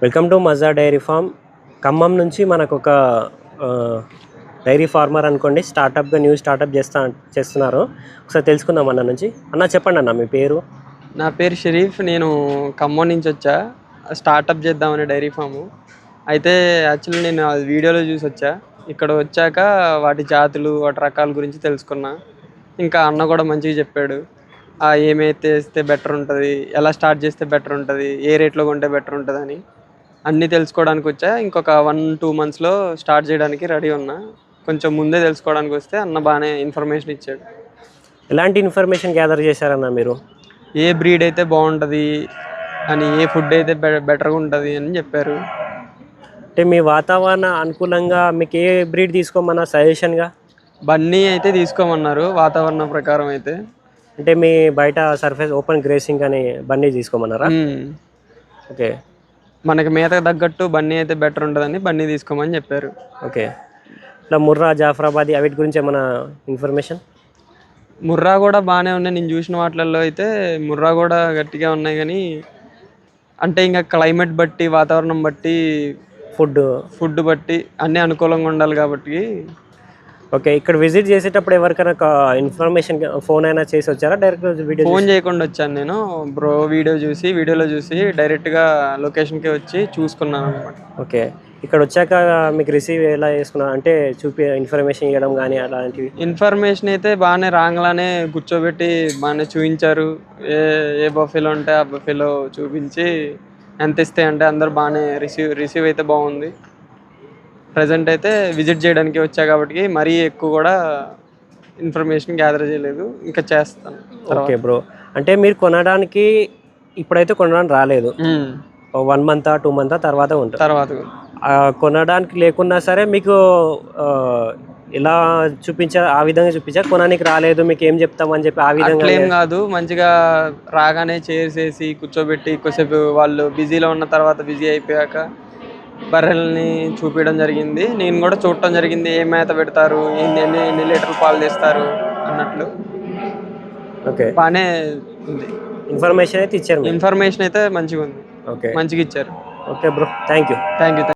Welcome to Maza dairy farm. Khammam నుంచి మనకు ఒక డైరీ ఫార్మర్ అనుకోండి స్టార్టప్గా న్యూ స్టార్టప్ చేస్తా చేస్తున్నారు. ఒకసారి తెలుసుకుందాం అన్న నుంచి. అన్న చెప్పండి అన్న మీ పేరు? నా పేరు షరీఫ్ నేను ఖమ్మం నుంచి వచ్చా. స్టార్టప్ చేద్దామని డైరీ ఫాము. అయితే యాక్చువల్లీ నేను వీడియోలో చూసి వచ్చా. ఇక్కడ వచ్చాక వాటి జాతులు వాటి రకాల గురించి తెలుసుకున్నా. ఇంకా అన్న కూడా మంచిగా చెప్పాడు. ఏమైతే వేస్తే బెటర్ ఉంటుంది ఎలా స్టార్ట్ చేస్తే బెటర్ ఉంటుంది ఏ రేట్లో కొంటే బెటర్ ఉంటుంది అని అన్నీ తెలుసుకోవడానికి వచ్చా. ఇంకొక వన్ టూ మంత్స్లో స్టార్ట్ చేయడానికి రెడీ ఉన్నా. కొంచెం ముందే తెలుసుకోవడానికి వస్తే అన్న బాగానే ఇన్ఫర్మేషన్ ఇచ్చాడు. ఎలాంటి ఇన్ఫర్మేషన్ గ్యాదర్ చేశారన్న మీరు? ఏ బ్రీడ్ అయితే బాగుంటుంది అని ఏ ఫుడ్ అయితే బె- బెటర్గా ఉంటుంది అని చెప్పారు. అంటే మీ వాతావరణ అనుకూలంగా మీకు ఏ బ్రీడ్ తీసుకోమన్నా సజెషన్గా బన్నీ అయితే తీసుకోమన్నారు వాతావరణం ప్రకారం అయితే. అంటే మీ బయట సర్ఫేస్ ఓపెన్ గ్రేసింగ్ అని బన్నీ తీసుకోమన్నారా. ఓకే. మనకి మేతకు తగ్గట్టు బన్నీ అయితే బెటర్ ఉంటుందని బన్నీ తీసుకోమని చెప్పారు. ఓకే. ఇట్లా ముర్రా జాఫరాబాద్ వీటి గురించి ఏమైనా ఇన్ఫర్మేషన్? ముర్రా కూడా బాగానే ఉన్నాయి. నేను చూసిన వాటిల్లో అయితే ముర్రా కూడా గట్టిగా ఉన్నాయి కానీ అంటే ఇంకా క్లైమేట్ బట్టి వాతావరణం బట్టి ఫుడ్ ఫుడ్ బట్టి అన్నీ అనుకూలంగా ఉండాలి కాబట్టి ఓకే ఇక్కడ విజిట్ చేసేటప్పుడు ఎవరికైనా ఇన్ఫర్మేషన్ ఫోన్ అయినా చేసి వచ్చారా? డైరెక్ట్ వీడియో ఫోన్ చేయకుండా వచ్చాను నేను. బ్రో వీడియో చూసి వీడియోలో చూసి డైరెక్ట్గా లొకేషన్కి వచ్చి చూసుకున్నాను అనమాట ఓకే ఇక్కడ వచ్చాక మీకు రిసీవ్ ఎలా చేసుకున్నారు అంటే చూపి ఇన్ఫర్మేషన్ ఇవ్వడం కానీ అలాంటివి? ఇన్ఫర్మేషన్ అయితే బాగానే రాంగ్లానే కూర్చోబెట్టి బాగానే చూపించారు. ఏ ఏ బఫేలో ఉంటే ఆ బఫేలో చూపించి ఎంత ఇస్తే అంటే అందరు బాగానే రిసీవ్ రిసీవ్ అయితే బాగుంది. ప్రజెంట్ అయితే విజిట్ చేయడానికి వచ్చా కాబట్టి మరీ ఎక్కువ కూడా ఇన్ఫర్మేషన్ గ్యాదర్ చేయలేదు. ఇంకా చేస్తాను. Okay bro. అంటే మీరు కొనడానికి ఇప్పుడైతే కొనడానికి రాలేదు. వన్ మంత్ టూ మంత్ తర్వాత ఉంటుంది తర్వాత కొనడానికి లేకున్నా సరే మీకు ఆ, ఎలా చూపించారు ఆ విధంగా చూపించారు కొనడానికి రాలేదు మీకు ఏం చెప్తామని చెప్పి ఆ విధంగా అట్లేం కాదు. మంచిగా రాగానే చైర్స్ వేసి కూర్చోబెట్టి కొద్దిసేపు వాళ్ళు బిజీలో ఉన్న తర్వాత బిజీ అయిపోయాక బర్రెల్ని చూపించడం జరిగింది. నేను కూడా చూడటం జరిగింది. ఏ మేత పెడతారు? ఎన్ని ఎన్ని ఎన్ని లీటర్లు పాలు తీస్తారు? అన్నట్లు. ఓకే. బాగానే ఉంది. ఇన్ఫర్మేషన్ అయితే ఇచ్చారు ఇన్ఫర్మేషన్ అయితే మంచిగా ఉంది ఓకే. మంచిగా ఇచ్చారు. Okay bro. Thank you thank you.